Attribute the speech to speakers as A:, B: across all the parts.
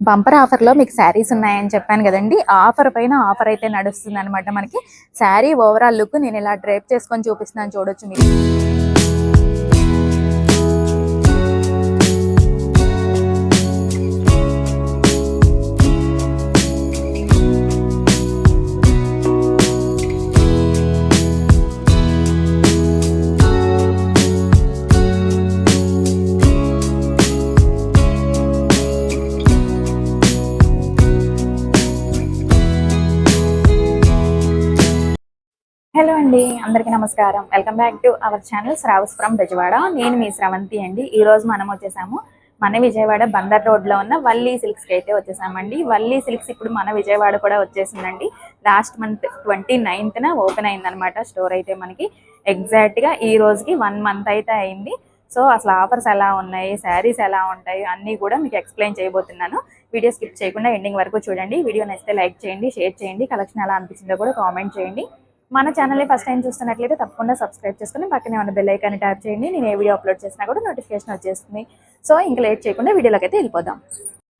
A: Bumper ఆఫర్లో మీకు శారీస్ ఉన్నాయని చెప్పాను కదండి. ఆఫర్ పైన ఆఫర్ అయితే నడుస్తుంది అనమాట మనకి. శారీ ఓవరాల్ లుక్ నేను ఇలా డ్రైప్ చేసుకొని చూపిస్తున్నాను చూడొచ్చు మీరు. అందరికీ నమస్కారం. Welcome back to our channel Shravas from Bezawada నేను మీ శ్రవంతి అండి. ఈ రోజు మనం వచ్చేసాము మన విజయవాడ బందర్ రోడ్లో ఉన్న వల్లీ సిల్క్స్కి అయితే వచ్చేసామండి. వల్లీ సిల్క్స్ ఇప్పుడు మన విజయవాడ కూడా వచ్చేసిందండి. లాస్ట్ మంత్ ట్వంటీ నైన్త్న ఓపెన్ అయిందనమాట స్టోర్ అయితే మనకి. ఎగ్జాక్ట్గా ఈ రోజుకి వన్ మంత్ అయితే అయింది. సో అసలు ఆఫర్స్ ఎలా ఉన్నాయి? శారీస్ ఎలా ఉంటాయి? అన్నీ కూడా మీకు ఎక్స్ప్లెయిన్ చేయబోతున్నాను. వీడియో స్కిప్ చేయకుండా ఎండింగ్ వరకు చూడండి. వీడియో నచ్చితే లైక్ చేయండి షేర్ చేయండి. కలెక్షన్ ఎలా అనిపించిందో కూడా కామెంట్ చేయండి. మన ఛానల్ని ఫస్ట్ టైం చూస్తున్నట్లయితే తప్పకుండా సబ్స్క్రైబ్ చేసుకుని పక్కనే ఉన్న బెల్ ఐకాన్ని ట్యాప్ చేయండి. నేను ఏ వీడియో అప్లోడ్ చేసినా కూడా నోటిఫికేషన్ వచ్చేస్తుంది. సో ఇంకా లేట్ చేయకుండా వీడియోలోకి అయితే వెళ్ళిపోదాం.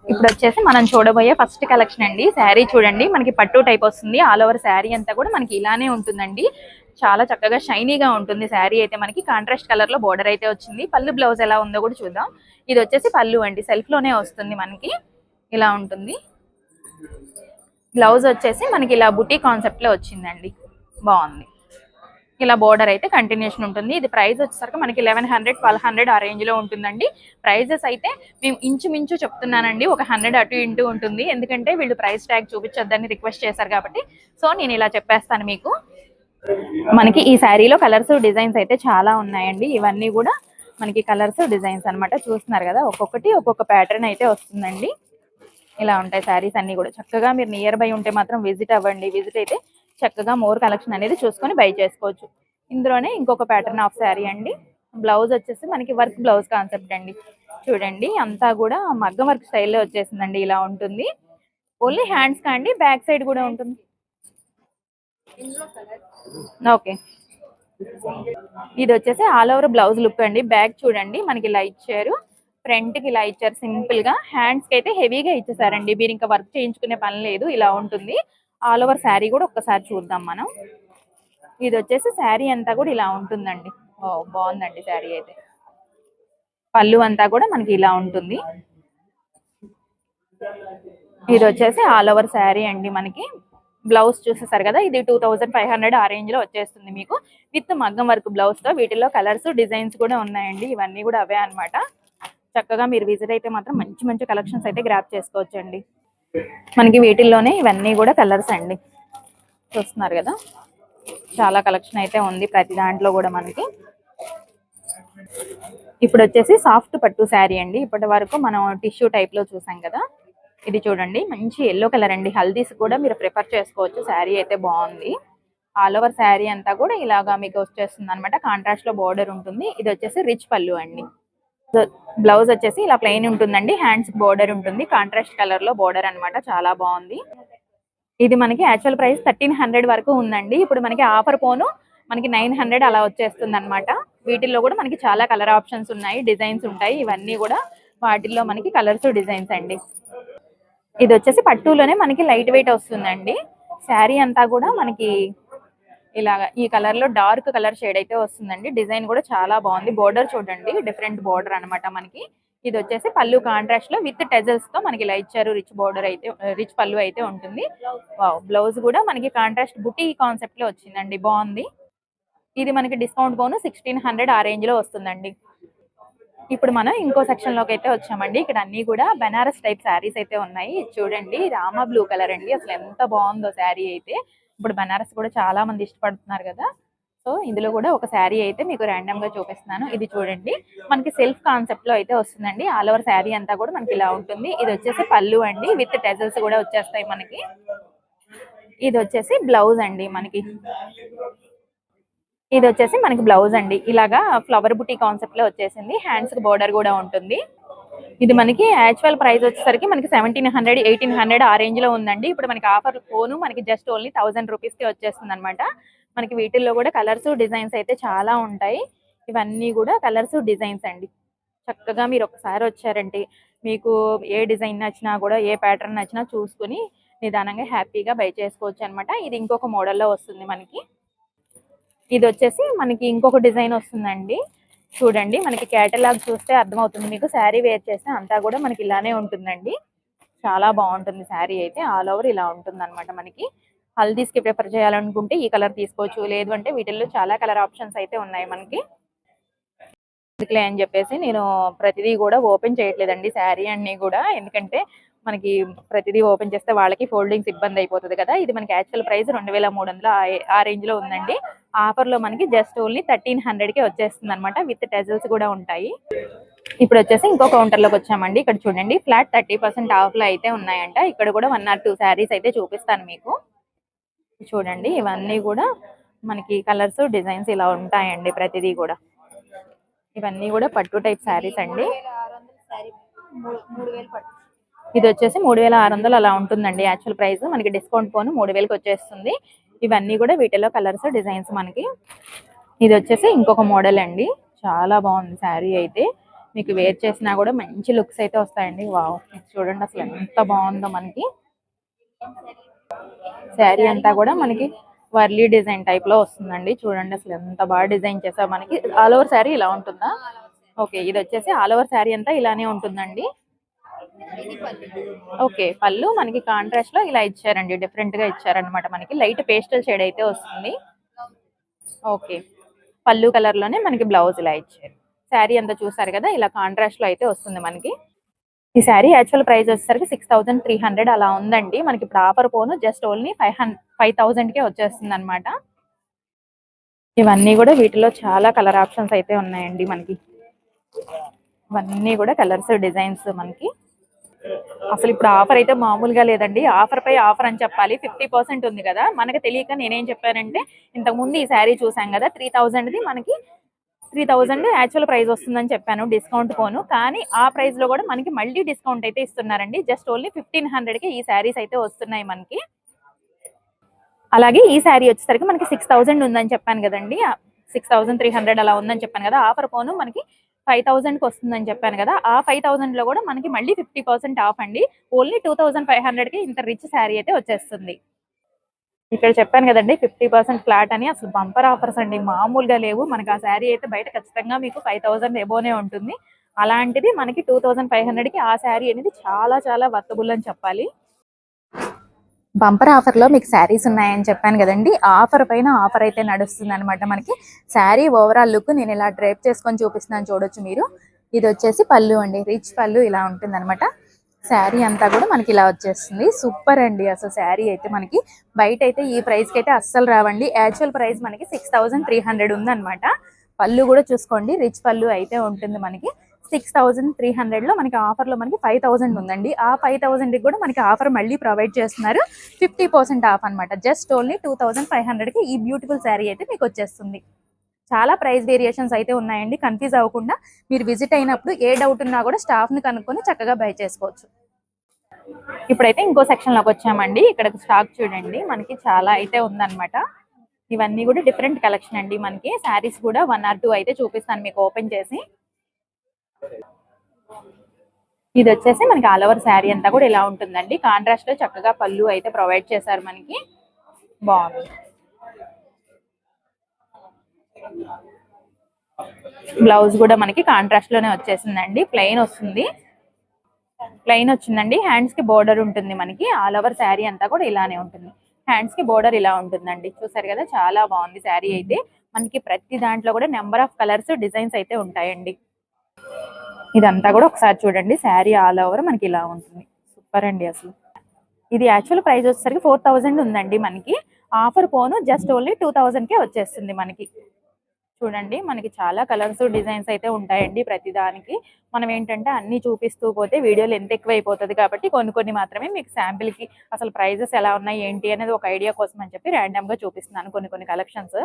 A: ఇప్పుడు వచ్చేసి మనం చూడబోయే ఫస్ట్ కలెక్షన్ అండి. శారీ చూడండి. మనకి పట్టు టైప్ వస్తుంది. ఆల్ ఓవర్ శారీ అంతా కూడా మనకి ఇలానే ఉంటుందండి. చాలా చక్కగా షైనీగా ఉంటుంది శారీ అయితే మనకి. కాంట్రాస్ట్ కలర్లో బోర్డర్ అయితే వచ్చింది. పళ్ళు బ్లౌజ్ ఎలా ఉందో కూడా చూద్దాం. ఇది వచ్చేసి పళ్ళు అండి. సెల్ఫ్లోనే వస్తుంది మనకి. ఇలా ఉంటుంది. బ్లౌజ్ వచ్చేసి మనకి ఇలా బుటీ కాన్సెప్ట్లో వచ్చిందండి. బాగుంది. ఇలా బోర్డర్ అయితే కంటిన్యూషన్ ఉంటుంది. ఇది ప్రైస్ వచ్చేసరికి మనకి లెవెన్ హండ్రెడ్ ట్వెల్వ్ హండ్రెడ్ ఆ రేంజ్లో ఉంటుందండి. ప్రైజెస్ అయితే మేము ఇంచుమించు చెప్తున్నానండి ఒక హండ్రెడ్ అటు ఇంటూ ఉంటుంది. ఎందుకంటే వీళ్ళు ప్రైస్ ట్యాగ్ చూపించొద్దని రిక్వెస్ట్ చేశారు కాబట్టి. సో నేను ఇలా చెప్పేస్తాను మీకు. మనకి ఈ శారీలో కలర్స్ డిజైన్స్ అయితే చాలా ఉన్నాయండి. ఇవన్నీ కూడా మనకి కలర్స్ డిజైన్స్ అన్నమాట. చూస్తున్నారు కదా ఒక్కొక్కటి ఒక్కొక్క ప్యాటర్న్ అయితే వస్తుందండి. ఇలా ఉంటాయి శారీస్ అన్ని కూడా. చక్కగా మీరు నియర్ బై ఉంటే మాత్రం విజిట్ అవ్వండి. విజిట్ అయితే చక్కగా మోర్ కలెక్షన్ అనేది చూసుకొని బై చేసుకోవచ్చు. ఇందులోనే ఇంకొక ప్యాటర్న్ ఆఫ్ శారీ అండి. బ్లౌజ్ వచ్చేసి మనకి వర్క్ బ్లౌజ్ కాన్సెప్ట్ అండి. చూడండి అంతా కూడా మగ్గం వర్క్ స్టైల్లో వచ్చేసిందండి ఇలా ఉంటుంది. ఓన్లీ హ్యాండ్స్ కాండి బ్యాక్ సైడ్ కూడా ఉంటుంది. ఓకే ఇది వచ్చేసి ఆల్ ఓవర్ బ్లౌజ్ లుక్ అండి. బ్యాక్ చూడండి మనకి ఇలా ఇచ్చారు. ఫ్రంట్కి ఇలా ఇచ్చారు సింపుల్గా. హ్యాండ్స్కి అయితే హెవీగా ఇచ్చేసారండి. మీరు ఇంకా వర్క్ చేయించుకునే పని లేదు ఇలా ఉంటుంది. ఆల్ ఓవర్ శారీ కూడా ఒక్కసారి చూద్దాం మనం. ఇది వచ్చేసి శారీ అంతా కూడా ఇలా ఉంటుందండి. ఓ బాగుందండి శారీ అయితే. పళ్ళు అంతా కూడా మనకి ఇలా ఉంటుంది. ఇది వచ్చేసి ఆల్ ఓవర్ శారీ అండి మనకి. బ్లౌజ్ చూసేసారు కదా ఇది టూ థౌజండ్ ఫైవ్ హండ్రెడ్ ఆ రేంజ్లో వచ్చేస్తుంది మీకు. విత్ మగ్గం వర్క్ బ్లౌజ్తో వీటిలో కలర్స్ డిజైన్స్ కూడా ఉన్నాయండి. ఇవన్నీ కూడా అవే అన్నమాట. చక్కగా మీరు విజిట్ అయితే మాత్రం మంచి మంచి కలెక్షన్స్ అయితే గ్రాప్ చేసుకోవచ్చు అండి మనకి వీటిల్లోనే ఇవన్నీ కూడా కలర్స్ అండి. చూస్తున్నారు కదా? చాలా కలెక్షన్ అయితే ఉంది ప్రతి దాంట్లో కూడా మనకి. ఇప్పుడు వచ్చేసి సాఫ్ట్ పట్టు శారీ అండి. ఇప్పటి వరకు మనం టిష్యూ టైప్లో చూసాం కదా? ఇది చూడండి. మంచి ఎల్లో కలర్ అండి. హల్దీస్ కూడా మీరు ప్రిఫర్ చేసుకోవచ్చు. శారీ అయితే బాగుంది. ఆల్ ఓవర్ శారీ అంతా కూడా ఇలాగా మీకు వచ్చేస్తుంది అనమాట కాంట్రాస్ట్లో లో బోర్డర్ ఉంటుంది. ఇది వచ్చేసి రిచ్ పళ్ళు అండి. బ్లౌజ్ వచ్చేసి ఇలా ప్లెయిన్ ఉంటుందండి హ్యాండ్స్ బోర్డర్ ఉంటుంది కాంట్రాస్ట్ కలర్లో బోర్డర్ అన్నమాట చాలా బాగుంది. ఇది మనకి యాక్చువల్ ప్రైస్ థర్టీన్ హండ్రెడ్ వరకు ఉందండి ఇప్పుడు మనకి ఆఫర్ పోను మనకి నైన్ హండ్రెడ్ అలా వచ్చేస్తుంది అనమాట వీటిల్లో కూడా మనకి చాలా కలర్ ఆప్షన్స్ ఉన్నాయి డిజైన్స్ ఉంటాయి ఇవన్నీ కూడా వాటిల్లో మనకి కలర్స్ డిజైన్స్ అండి. ఇది వచ్చేసి పట్టులోనే మనకి లైట్ వెయిట్ వస్తుందండి శారీ అంతా కూడా మనకి ఇలాగ ఈ కలర్లో డార్క్ కలర్ షేడ్ అయితే వస్తుందండి. డిజైన్ కూడా చాలా బాగుంది. బోర్డర్ చూడండి. డిఫరెంట్ బోర్డర్ అన్నమాట మనకి. ఇది వచ్చేసి పళ్ళు కాంట్రాస్ట్లో విత్ టెజల్స్తో మనకి ఇలా ఇచ్చారు. రిచ్ బోర్డర్ అయితే రిచ్ పళ్ళు అయితే ఉంటుంది. వావ్! బ్లౌజ్ కూడా మనకి కాంట్రాస్ట్ బుటీ కాన్సెప్ట్లో వచ్చిందండి. బాగుంది. ఇది మనకి డిస్కౌంట్ పోను సిక్స్టీన్ హండ్రెడ్ ఆ రేంజ్లో వస్తుందండి. ఇప్పుడు మనం ఇంకో సెక్షన్లోకి అయితే వచ్చామండి. ఇక్కడ అన్ని కూడా బెనారస్ టైప్ శారీస్ అయితే ఉన్నాయి. ఇది చూడండి. రామా బ్లూ కలర్ అండి. అసలు ఎంత బాగుందో శారీ అయితే. ఇప్పుడు బెనారస్ కూడా చాలా మంది ఇష్టపడుతున్నారు కదా. సో ఇందులో కూడా ఒక శారీ అయితే మీకు ర్యాండమ్గా చూపిస్తున్నాను. ఇది చూడండి. మనకి సెల్ఫ్ కాన్సెప్ట్లో అయితే వస్తుందండి. ఆల్ ఓవర్ శారీ అంతా కూడా మనకి ఇలా ఉంటుంది. ఇది వచ్చేసి పళ్ళు అండి. విత్ టెజల్స్ కూడా వచ్చేస్తాయి మనకి. ఇది వచ్చేసి బ్లౌజ్ అండి మనకి. ఇది వచ్చేసి మనకి బ్లౌజ్ అండి. ఇలాగా ఫ్లవర్ బుటీ కాన్సెప్ట్లో వచ్చేసింది. హ్యాండ్స్కి బోర్డర్ కూడా ఉంటుంది. ఇది మనకి యాక్చువల్ ప్రైస్ వచ్చేసరికి మనకి సెవెంటీన్ హండ్రెడ్ ఎయిటీన్ హండ్రెడ్ ఆ రేంజ్లో ఉందండి. ఇప్పుడు మనకి ఆఫర్ ఫోను మనకి జస్ట్ ఓన్లీ థౌసండ్ రూపీస్కి వచ్చేస్తుంది అనమాట మనకి వీటిల్లో కూడా కలర్స్ డిజైన్స్ అయితే చాలా ఉంటాయి. ఇవన్నీ కూడా కలర్స్ డిజైన్స్ అండి. చక్కగా మీరు ఒకసారి వచ్చారంటే మీకు ఏ డిజైన్ నచ్చినా కూడా ఏ ప్యాటర్న్ నచ్చినా చూసుకుని నిదానంగా హ్యాపీగా బై చేసుకోవచ్చు అనమాట ఇది ఇంకొక మోడల్లో వస్తుంది మనకి. ఇది వచ్చేసి మనకి ఇంకొక డిజైన్ వస్తుందండి. చూడండి మనకి కేటలాగ్ చూస్తే అర్థమవుతుంది. మీకు శారీ వేర్ చేస్తే అంతా కూడా మనకి ఇలానే ఉంటుందండి. చాలా బాగుంటుంది శారీ అయితే. ఆల్ ఓవర్ ఇలా ఉంటుంది మనకి. హల్దీస్కి ప్రిఫర్ చేయాలనుకుంటే ఈ కలర్ తీసుకోవచ్చు. లేదు అంటే వీటిల్లో చాలా కలర్ ఆప్షన్స్ అయితే ఉన్నాయి మనకి. ఎందుకులే అని చెప్పేసి నేను ప్రతిదీ కూడా ఓపెన్ చేయట్లేదండి శారీ అన్ని కూడా. ఎందుకంటే మనకి ప్రతిదీ ఓపెన్ చేస్తే వాళ్ళకి ఫోల్డింగ్స్ ఇబ్బంది అయిపోతుంది కదా. ఇది మనకి యాక్చువల్ ప్రైస్ రెండు వేల మూడు వందల ఆ రేంజ్లో ఉందండి. ఆఫర్లో మనకి జస్ట్ ఓన్లీ థర్టీన్ హండ్రెడ్కి వచ్చేస్తుంది అనమాట విత్ టెజల్స్ కూడా ఉంటాయి. ఇప్పుడు వచ్చేసి ఇంకో కౌంటర్లోకి వచ్చామండి. ఇక్కడ చూడండి ఫ్లాట్ థర్టీ పర్సెంట్ ఆఫ్లో అయితే ఉన్నాయంట. ఇక్కడ కూడా వన్ ఆర్ టూ శారీస్ అయితే చూపిస్తాను మీకు. చూడండి ఇవన్నీ కూడా మనకి కలర్స్ డిజైన్స్ ఇలా ఉంటాయండి ప్రతిదీ కూడా. ఇవన్నీ కూడా పట్టు టైప్ శారీస్ అండి. ఇది వచ్చేసి మూడు వేల ఆరు వందలు అలా ఉంటుందండి యాక్చువల్ ప్రైస్ మనకి డిస్కౌంట్ పోను మూడు వేలకి వచ్చేస్తుంది. ఇవన్నీ కూడా వీటిలో కలర్స్ డిజైన్స్ మనకి. ఇది వచ్చేసి ఇంకొక మోడల్ అండి. చాలా బాగుంది శారీ అయితే. మీకు వేర్ చేసినా కూడా మంచి లుక్స్ అయితే వస్తాయండి. వావ్ చూడండి అసలు ఎంత బాగుందో మనకి. శారీ అంతా కూడా మనకి వర్లీ డిజైన్ టైప్లో వస్తుందండి. చూడండి అసలు ఎంత బాగా డిజైన్ చేసావు మనకి. ఆల్ ఓవర్ శారీ ఇలా ఉంటుందా? ఓకే ఇది వచ్చేసి ఆల్ ఓవర్ శారీ అంతా ఇలానే ఉంటుందండి. ఓకే పళ్ళు మనకి కాంట్రాస్ట్లో ఇలా ఇచ్చారండి డిఫరెంట్గా ఇచ్చారనమాట మనకి. లైట్ పేస్టల్ షేడ్ అయితే వస్తుంది. ఓకే పళ్ళు కలర్లోనే మనకి బ్లౌజ్ ఇలా ఇచ్చారు. శారీ అంతా చూసారు కదా ఇలా కాంట్రాస్ట్లో అయితే వస్తుంది మనకి. ఈ శారీ యాక్చువల్ ప్రైస్ వచ్చేసరికి సిక్స్ థౌసండ్ త్రీ హండ్రెడ్ అలా ఉందండి. మనకి ప్రాపర్ పోను just only five hundred five థౌసండ్కే వచ్చేస్తుంది అనమాట ఇవన్నీ కూడా వీటిలో చాలా కలర్ ఆప్షన్స్ అయితే ఉన్నాయండి మనకి. ఇవన్నీ కూడా కలర్స్ డిజైన్స్ మనకి. అసలు ఇప్పుడు ఆఫర్ అయితే మామూలుగా లేదండి. ఆఫర్ పై ఆఫర్ అని చెప్పాలి. ఫిఫ్టీ పర్సెంట్ ఉంది కదా. మనకి తెలియక నేనేం చెప్పానంటే ఇంతకు ముందు ఈ శారీ చూసాం కదా త్రీ ది మనకి త్రీ థౌజండ్ యాక్చువల్ ప్రైస్ వస్తుందని చెప్పాను డిస్కౌంట్ పోను కానీ ఆ ప్రైస్లో కూడా మనకి మళ్ళీ డిస్కౌంట్ అయితే ఇస్తున్నారండి. జస్ట్ ఓన్లీ ఫిఫ్టీన్కి ఈ శారీస్ అయితే వస్తున్నాయి మనకి. అలాగే ఈ శారీ వచ్చేసరికి మనకి సిక్స్ థౌసండ్ ఉందని చెప్పాను కదండి. సిక్స్ థౌసండ్ త్రీ హండ్రెడ్ అలా ఉందని చెప్పాను కదా. ఆఫర్ పోను మనకి ఫైవ్ థౌసండ్కి వస్తుందని చెప్పాను కదా ఆ ఫైవ్ థౌసండ్లో కూడా మనకి మళ్ళీ ఫిఫ్టీ పర్సెంట్ ఆఫ్ అండి. ఓన్లీ టూ థౌసండ్ ఫైవ్ హండ్రెడ్కి ఇంత రిచ్ శారీ అయితే వచ్చేస్తుంది. ఇక్కడ చెప్పాను కదండి ఫిఫ్టీ పర్సెంట్ ఫ్లాట్ అని అసలు బంపర్ ఆఫర్స్ అండి. మామూలుగా లేవు. మనకి ఆ శారీ అయితే బయట ఖచ్చితంగా మీకు ఫైవ్ థౌసండ్ ఎబోనే ఉంటుంది. అలాంటిది మనకి టూ థౌసండ్ ఫైవ్ హండ్రెడ్కి ఆ శారీ అనేది చాలా చాలా వర్తబుల్ అని చెప్పాలి. బంపర్ ఆఫర్లో మీకు శారీస్ ఉన్నాయని చెప్పాను కదండి. ఆఫర్ పైన ఆఫర్ అయితే నడుస్తుంది అనమాట మనకి. శారీ ఓవరాల్ లుక్ నేను ఇలా డ్రైప్ చేసుకొని చూపిస్తున్నాను చూడొచ్చు మీరు. ఇది వచ్చేసి పళ్ళు అండి. రిచ్ పళ్ళు ఇలా ఉంటుంది అనమాట శారీ అంతా కూడా మనకి ఇలా వచ్చేస్తుంది. సూపర్ అండి అసలు శారీ అయితే మనకి. బయట అయితే ఈ ప్రైస్కి అయితే అస్సలు రావండి. యాక్చువల్ ప్రైస్ మనకి సిక్స్ థౌసండ్ త్రీ హండ్రెడ్ ఉందన్నమాట. పళ్ళు కూడా చూసుకోండి. రిచ్ పళ్ళు అయితే ఉంటుంది మనకి. సిక్స్ థౌసండ్ త్రీ హండ్రెడ్లో మనకి ఆఫర్లో మనకి ఫైవ్ థౌసండ్ ఉందండి. ఆ ఫైవ్ థౌసండ్ కూడా మనకి ఆఫర్ మళ్ళీ ప్రొవైడ్ చేస్తున్నారు. ఫిఫ్టీ పర్సెంట్ ఆఫ్ అనమాట just only two thousand five హండ్రెడ్కి ఈ బ్యూటిఫుల్ శారీ అయితే మీకు వచ్చేస్తుంది. చాలా ప్రైస్ వేరియేషన్స్ అయితే ఉన్నాయండి. కన్ఫ్యూజ్ అవ్వకుండా మీరు విజిట్ అయినప్పుడు ఏ డౌట్ ఉన్నా కూడా స్టాఫ్ని కనుక్కొని చక్కగా బై చేసుకోవచ్చు. ఇప్పుడైతే ఇంకో సెక్షన్లోకి వచ్చామండి. ఇక్కడ స్టాక్ చూడండి. మనకి చాలా అయితే ఉందన్నమాట. ఇవన్నీ కూడా డిఫరెంట్ కలెక్షన్ అండి మనకి. శారీస్ కూడా వన్ ఆర్ టూ అయితే చూపిస్తాను మీకు ఓపెన్ చేసి. ఇది వచ్చేసి మనకి ఆల్ ఓవర్ శారీ అంతా కూడా ఇలా ఉంటుందండి. కాంట్రాస్ట్లో చక్కగా పళ్ళు అయితే ప్రొవైడ్ చేశారు మనకి. బాగుంది. బ్లౌజ్ కూడా మనకి కాంట్రాస్ట్లోనే వచ్చేసిందండి. ప్లెయిన్ వస్తుంది. ప్లెయిన్ వచ్చిందండి. హ్యాండ్స్కి బోర్డర్ ఉంటుంది మనకి. ఆల్ ఓవర్ శారీ అంతా కూడా ఇలానే ఉంటుంది. హ్యాండ్స్కి బోర్డర్ ఇలా ఉంటుందండి. చూసారు కదా చాలా బాగుంది శారీ అయితే. మనకి ప్రతి దాంట్లో కూడా నెంబర్ ఆఫ్ కలర్స్ డిజైన్స్ అయితే ఉంటాయండి. ఇదంతా కూడా ఒకసారి చూడండి. శారీ ఆల్ ఓవర్ మనకి ఇలా ఉంటుంది. సూపర్ అండి అసలు. ఇది యాక్చువల్ ప్రైస్ వచ్చేసరికి ఫోర్ థౌజండ్ ఉందండి మనకి. ఆఫర్ పోను జస్ట్ ఓన్లీ టూ థౌజండ్కే వచ్చేస్తుంది మనకి. చూడండి మనకి చాలా కలర్స్ డిజైన్స్ అయితే ఉంటాయండి ప్రతి దానికి. మనం ఏంటంటే అన్ని చూపిస్తూ పోతే వీడియోలు ఎంత ఎక్కువ అయిపోతుంది కాబట్టి కొన్ని కొన్ని మాత్రమే మీకు శాంపిల్కి అసలు ప్రైజెస్ ఎలా ఉన్నాయి ఏంటి అనేది ఒక ఐడియా కోసం అని చెప్పి ర్యాండమ్గా చూపిస్తున్నాను కొన్ని కొన్ని కలెక్షన్స్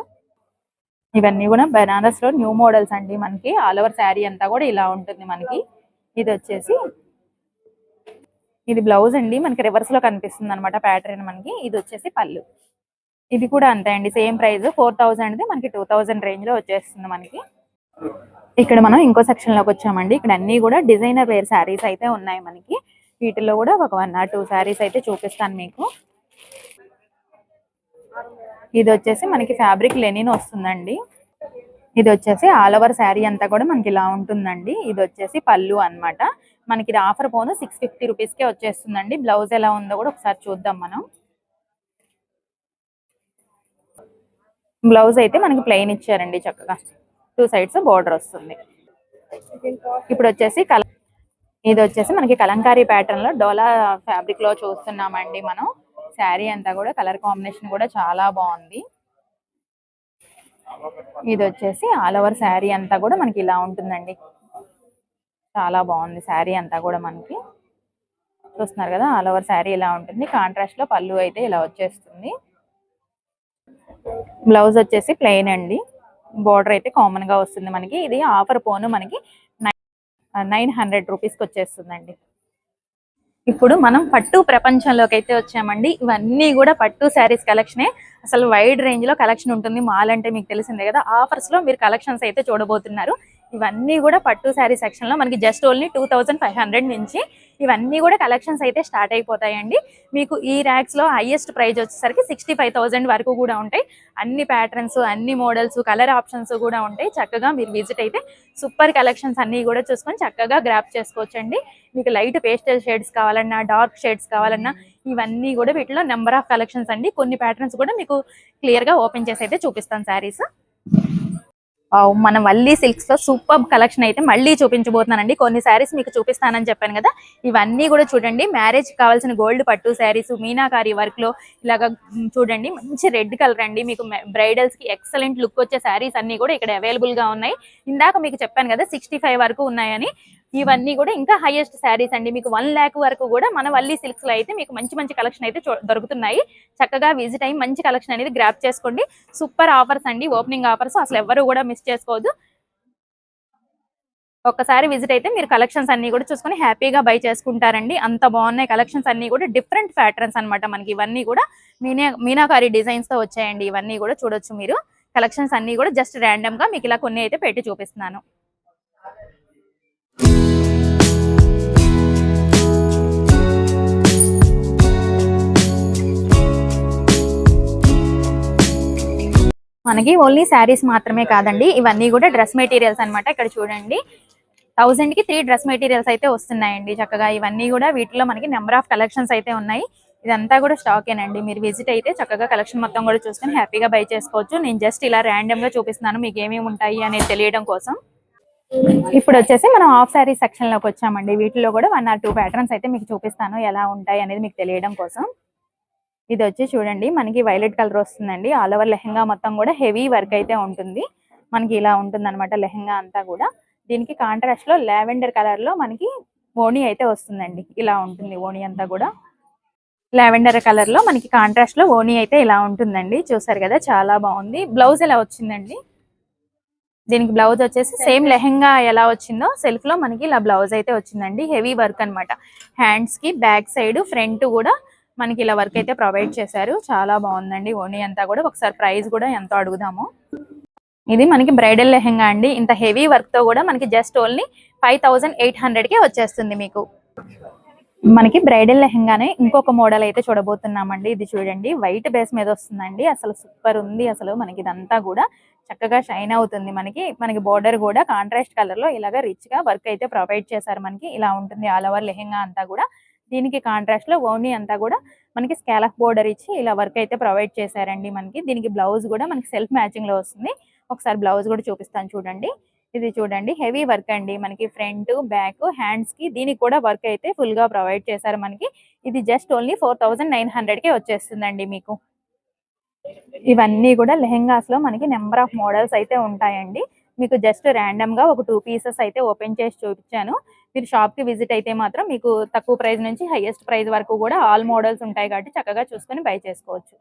A: ఇవన్నీ కూడా బెనారస్లో న్యూ మోడల్స్ అండి మనకి. ఆల్ ఓవర్ శారీ అంతా కూడా ఇలా ఉంటుంది మనకి. ఇది వచ్చేసి ఇది బ్లౌజ్ అండి. మనకి రివర్స్లో కనిపిస్తుంది అనమాట ప్యాటర్న్ మనకి. ఇది వచ్చేసి పళ్ళు. ఇది కూడా అంతే అండి. సేమ్ ప్రైస్ ఫోర్ థౌసండ్ మనకి టూ థౌసండ్ రేంజ్లో వచ్చేస్తుంది మనకి. ఇక్కడ మనం ఇంకో సెక్షన్లోకి వచ్చామండి. ఇక్కడ అన్ని కూడా డిజైనర్ వేర్ శారీస్ అయితే ఉన్నాయి మనకి. వీటిలో కూడా ఒక వన్ ఆర్ టూ శారీస్ అయితే చూపిస్తాను మీకు. ఇది వచ్చేసి మనకి ఫ్యాబ్రిక్ లెనిన్ వస్తుందండి. ఇది వచ్చేసి ఆల్ ఓవర్ శారీ అంతా కూడా మనకి ఇలా ఉంటుందండి. ఇది వచ్చేసి పళ్ళు అన్నమాట. మనకి ఇది ఆఫర్ పోను సిక్స్ ఫిఫ్టీ రూపీస్కే వచ్చేస్తుందండి. బ్లౌజ్ ఎలా ఉందో కూడా ఒకసారి చూద్దాం మనం. బ్లౌజ్ అయితే మనకి ప్లెయిన్ ఇచ్చారండి చక్కగా. టూ సైడ్స్ బోర్డర్ వస్తుంది. ఇప్పుడు వచ్చేసి కల ఇది వచ్చేసి మనకి కలంకారీ ప్యాటర్న్లో డోలా ఫ్యాబ్రిక్లో చూస్తున్నామండి మనం. శారీ అంతా కూడా కలర్ కాంబినేషన్ కూడా చాలా బాగుంది. ఇది వచ్చేసి ఆల్ ఓవర్ శారీ అంతా కూడా మనకి ఇలా ఉంటుందండి. చాలా బాగుంది శారీ అంతా కూడా మనకి. చూస్తున్నారు కదా ఆల్ ఓవర్ శారీ ఇలా ఉంటుంది. కాంట్రాస్ట్లో పళ్ళు అయితే ఇలా వచ్చేస్తుంది. బ్లౌజ్ వచ్చేసి ప్లెయిన్ అండి. బోర్డర్ అయితే కామన్గా వస్తుంది మనకి. ఇది ఆఫర్ పోను మనకి నైన్ హండ్రెడ్ రూపీస్కి వచ్చేస్తుందండి. ఇప్పుడు మనం పట్టు ప్రపంచంలోకి అయితే వచ్చామండి. ఇవన్నీ కూడా పట్టు శారీస్ కలెక్షనే. అసలు వైడ్ రేంజ్లో కలెక్షన్ ఉంటుంది. మాల్ అంటే మీకు తెలిసిందే కదా. ఆఫర్స్లో మీరు కలెక్షన్స్ అయితే చూడబోతున్నారు. ఇవన్నీ కూడా పట్టు శారీ సెక్షన్లో మనకి just only two thousand five hundred నుంచి ఇవన్నీ కూడా కలెక్షన్స్ అయితే స్టార్ట్ అయిపోతాయండి. మీకు ఈ ర్యాక్స్లో హైయెస్ట్ ప్రైజ్ వచ్చేసరికి సిక్స్టీ ఫైవ్ థౌసండ్ వరకు కూడా ఉంటాయి. అన్ని ప్యాటర్న్స్ అన్ని మోడల్స్ కలర్ ఆప్షన్స్ కూడా ఉంటాయి. చక్కగా మీరు విజిట్ అయితే సూపర్ కలెక్షన్స్ అన్ని కూడా చూసుకొని చక్కగా గ్రాప్ చేసుకోవచ్చండి. మీకు లైట్ పేస్టల్ షేడ్స్ కావాలన్నా డార్క్ షేడ్స్ కావాలన్నా ఇవన్నీ కూడా వీటిలో నెంబర్ ఆఫ్ కలెక్షన్స్ అండి. కొన్ని ప్యాటర్న్స్ కూడా మీకు క్లియర్గా ఓపెన్ చేసి అయితే చూపిస్తాను శారీస్ మన వల్లీ సిల్క్స్లో సూపర్ కలెక్షన్ అయితే మళ్ళీ చూపించబోతున్నానండి. కొన్ని శారీస్ మీకు చూపిస్తానని చెప్పాను కదా. ఇవన్నీ కూడా చూడండి. మ్యారేజ్ కావాల్సిన గోల్డ్ పట్టు శారీస్ మీనాకారి వర్క్లో ఇలాగా చూడండి. మంచి రెడ్ కలర్ అండి. మీకు బ్రైడల్స్కి ఎక్సలెంట్ లుక్ వచ్చే శారీస్ అన్ని కూడా ఇక్కడ అవైలబుల్గా ఉన్నాయి. ఇందాక మీకు చెప్పాను కదా సిక్స్టీ ఫైవ్ వరకు ఉన్నాయని. ఇవన్నీ కూడా ఇంకా హైయెస్ట్ శారీస్ అండి. మీకు వన్ ల్యాక్ వరకు కూడా మన వల్లీ సిల్క్స్లో అయితే మీకు మంచి మంచి కలెక్షన్ అయితే దొరుకుతున్నాయి. చక్కగా విజిట్ అయ్యి మంచి కలెక్షన్ అనేది గ్రాప్ చేసుకోండి. సూపర్ ఆఫర్స్ అండి. ఓపెనింగ్ ఆఫర్స్ అసలు ఎవరు కూడా మిస్ చేసుకోవద్దు ఒక్కసారి విజిట్ అయితే మీరు కలెక్షన్స్ అన్ని కూడా చూసుకొని హ్యాపీగా బై చేసుకుంటారండి. అంత బాగున్నాయి కలెక్షన్స్ అన్ని కూడా. డిఫరెంట్ ప్యాటర్న్స్ అన్నమాట మనకి. ఇవన్నీ కూడా మీనా మీనాకారి డిజైన్స్తో వచ్చాయండి. ఇవన్నీ కూడా చూడొచ్చు మీరు. కలెక్షన్స్ అన్ని కూడా జస్ట్ ర్యాండమ్గా మీకు ఇలా కొన్ని అయితే పెట్టి చూపిస్తున్నాను. మనకి ఓన్లీ శారీస్ మాత్రమే కాదండి. ఇవన్నీ కూడా డ్రెస్ మెటీరియల్స్ అన్నమాట ఇక్కడ చూడండి. థౌసండ్కి త్రీ డ్రెస్ మెటీరియల్స్ అయితే వస్తున్నాయండి చక్కగా. ఇవన్నీ కూడా వీటిలో మనకి నెంబర్ ఆఫ్ కలెక్షన్స్ అయితే ఉన్నాయి. ఇదంతా కూడా స్టాకేనండి మీరు విజిట్ అయితే చక్కగా కలెక్షన్ మొత్తం కూడా చూసుకొని హ్యాపీగా బై చేసుకోవచ్చు. నేను జస్ట్ ఇలా ర్యాండమ్గా చూపిస్తున్నాను. మీకు ఏమేమి ఉంటాయి అనేది తెలియడం కోసం. ఇప్పుడు వచ్చేసి మనం హాఫ్ శారీ సెక్షన్లోకి వచ్చామండి. వీటిలో కూడా వన్ ఆర్ టూ ప్యాటర్న్స్ అయితే మీకు చూపిస్తాను. ఎలా ఉంటాయి అనేది మీకు తెలియడం కోసం. ఇది వచ్చి చూడండి మనకి వైలెట్ కలర్ వస్తుందండి. ఆల్ ఓవర్ లెహంగా మొత్తం కూడా హెవీ వర్క్ అయితే ఉంటుంది. మనకి ఇలా ఉంటుంది అనమాట లెహంగా అంతా కూడా. దీనికి కాంట్రాస్ట్లో లావెండర్ కలర్లో మనకి ఓణి అయితే వస్తుందండి. ఇలా ఉంటుంది ఓణి అంతా కూడా. లావెండర్ కలర్లో మనకి కాంట్రాస్ట్లో ఓణి అయితే ఇలా ఉంటుందండి. చూసారు కదా చాలా బాగుంది. బ్లౌజ్ ఎలా వచ్చిందండి? దీనికి బ్లౌజ్ వచ్చేసి సేమ్ లెహంగా ఎలా వచ్చిందో సెల్ఫ్లో మనకి ఇలా బ్లౌజ్ అయితే వచ్చిందండి. హెవీ వర్క్ అన్నమాట. హ్యాండ్స్కి బ్యాక్ సైడ్ ఫ్రంట్ కూడా మనకి ఇలా వర్క్ అయితే ప్రొవైడ్ చేశారు. చాలా బాగుందండి. ఓనీ అంతా కూడా. ఒకసారి ప్రైస్ కూడా ఎంతో అడుగుదాము. ఇది మనకి బ్రైడల్ లెహెంగా అండి. ఇంత హెవీ వర్క్తో కూడా మనకి just only five thousand eight హండ్రెడ్కి వచ్చేస్తుంది మీకు. మనకి బ్రైడల్ లెహెంగానే ఇంకొక మోడల్ అయితే చూడబోతున్నామండి. ఇది చూడండి. వైట్ బేస్ మీద వస్తుందండి. అసలు సూపర్ ఉంది. అసలు మనకి ఇదంతా కూడా చక్కగా షైన్ అవుతుంది మనకి. మనకి బోర్డర్ కూడా కాంట్రాస్ట్ కలర్లో ఇలాగ రిచ్గా వర్క్ అయితే ప్రొవైడ్ చేశారు మనకి. ఇలా ఉంటుంది ఆల్ ఓవర్ లెహెంగా అంతా కూడా. దీనికి కాంట్రాస్ట్లో ఓన్లీ అంతా కూడా మనకి స్కాలఫ్ బోర్డర్ ఇచ్చి ఇలా వర్క్ అయితే ప్రొవైడ్ చేశారండి మనకి. దీనికి బ్లౌజ్ కూడా మనకి సెల్ఫ్ మ్యాచింగ్లో వస్తుంది. ఒకసారి బ్లౌజ్ కూడా చూపిస్తాను చూడండి. ఇది చూడండి హెవీ వర్క్ అండి మనకి ఫ్రంట్ బ్యాక్ హ్యాండ్స్కి దీనికి కూడా వర్క్ అయితే ఫుల్గా ప్రొవైడ్ చేశారు మనకి. ఇది just only four thousand nine హండ్రెడ్కి వచ్చేస్తుందండి మీకు. ఇవన్నీ కూడా లెహెంగాస్లో మనకి నెంబర్ ఆఫ్ మోడల్స్ అయితే ఉంటాయండి. మీకు జస్ట్ ర్యాండమ్గా ఒక టూ పీసెస్ అయితే ఓపెన్ చేసి చూపించాను. మీరు షాప్కి విజిట్ అయితే మాత్రం మీకు తక్కువ ప్రైస్ నుంచి హైయెస్ట్ ప్రైస్ వరకు కూడా ఆల్ మోడల్స్ ఉంటాయి కాబట్టి చక్కగా చూసుకొని బై చేసుకోవచ్చు.